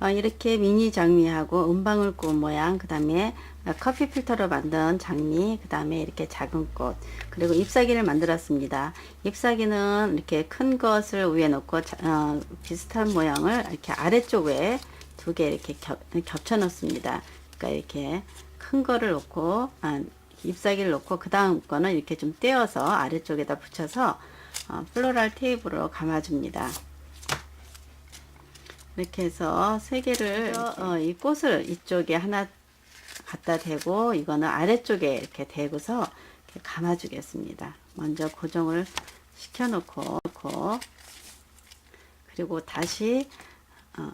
어, 이렇게 미니 장미하고 은방울 꽃 모양 그 다음에 커피 필터로 만든 장미 그 다음에 이렇게 작은 꽃 그리고 잎사귀를 만들었습니다. 잎사귀는 이렇게 큰 것을 위에 놓고 자- 어, 비슷한 모양을 이렇게 아래쪽에 두 개 이렇게 겹, 겹쳐 놓습니다. 그러니까 이렇게 큰 거를 놓고 아, 잎사귀를 놓고 그 다음 거는 이렇게 좀 떼어서 아래쪽에다 붙여서 어, 플로랄 테이프로 감아줍니다 이렇게 해서 세 개를 어, 이 꽃을 이쪽에 하나 갖다 대고 이거는 아래쪽에 이렇게 대고서 이렇게 감아주겠습니다. 먼저 고정을 시켜놓고 놓고 그리고 다시 어,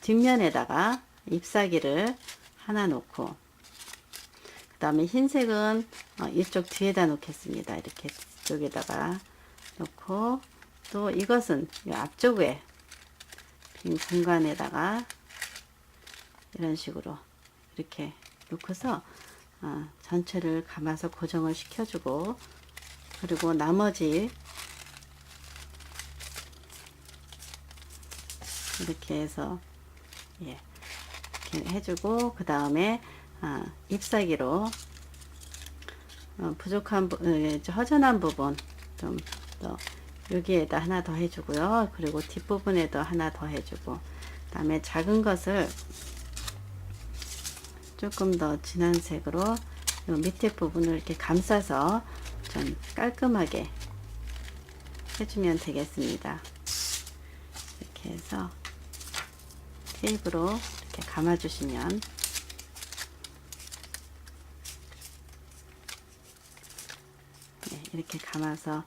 뒷면에다가 잎사귀를 하나 놓고 그 다음에 흰색은 어, 이쪽 뒤에다 놓겠습니다. 이렇게 이쪽에다가 놓고 또 이것은 이 앞쪽에 빈 공간에다가 이런 식으로 이렇게 놓고서 어, 전체를 감아서 고정을 시켜주고 그리고 나머지 이렇게 해서 예, 이렇게 해주고 그 다음에 아, 잎사귀로 어, 부족한 부, 어, 허전한 부분 좀더 여기에다 하나 더 해주고요. 그리고 뒷부분에도 하나 더 해주고 그 다음에 작은 것을 조금 더 진한 색으로 요 밑에 부분을 이렇게 감싸서 좀 깔끔하게 해주면 되겠습니다. 이렇게 해서 테이프로 이렇게 감아주시면 네, 이렇게 감아서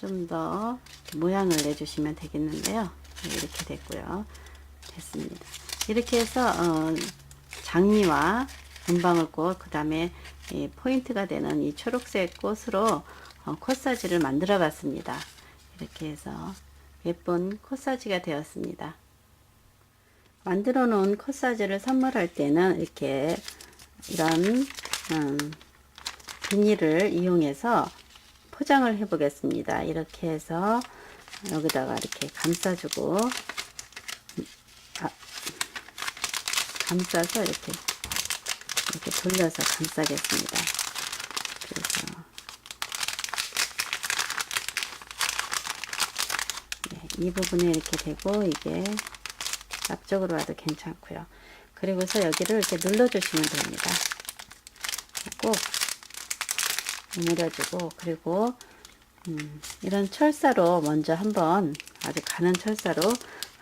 좀 더 모양을 내주시면 되겠는데요. 네, 이렇게 됐고요. 됐습니다. 이렇게 해서 어, 장미와 은방울꽃 그 다음에 포인트가 되는 이 초록색 꽃으로 어, 코사지를 만들어 봤습니다. 이렇게 해서 예쁜 코사지가 되었습니다. 만들어 놓은 코사지를 선물할 때는 이렇게 이런 음, 비닐을 이용해서 포장을 해 보겠습니다. 이렇게 해서 여기다가 이렇게 감싸주고 아, 감싸서 이렇게 이렇게 돌려서 감싸겠습니다. 그래서 네, 이 부분에 이렇게 되고 이게 앞쪽으로 와도 괜찮고요. 그리고서 여기를 이렇게 눌러주시면 됩니다. 꼭 오므려주고 그리고 음, 이런 철사로 먼저 한번 아주 가는 철사로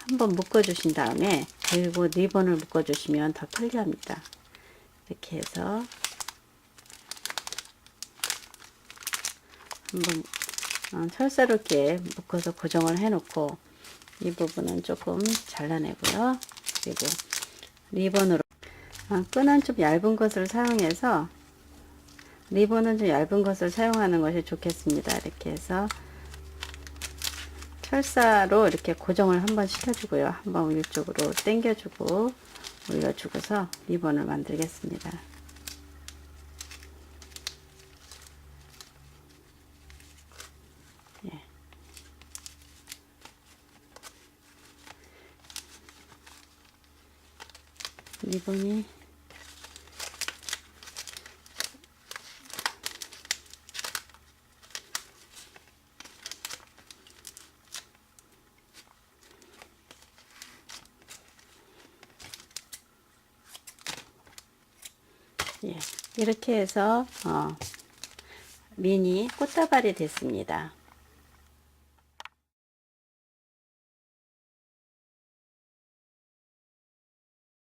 한번 묶어 주신 다음에 그리고 리본을 묶어 주시면 더 편리합니다. 이렇게 해서 한번 어, 철사로 이렇게 묶어서 고정을 해 놓고 이 부분은 조금 잘라내고요. 그리고 리본으로 어, 끈은 좀 얇은 것을 사용해서 리본은 좀 얇은 것을 사용하는 것이 좋겠습니다. 이렇게 해서 철사로 이렇게 고정을 한번 시켜주고요. 한번 위쪽으로 당겨주고 올려주고서 리본을 만들겠습니다. 예. 리본이 예, 이렇게 해서 어, 미니 꽃다발이 됐습니다.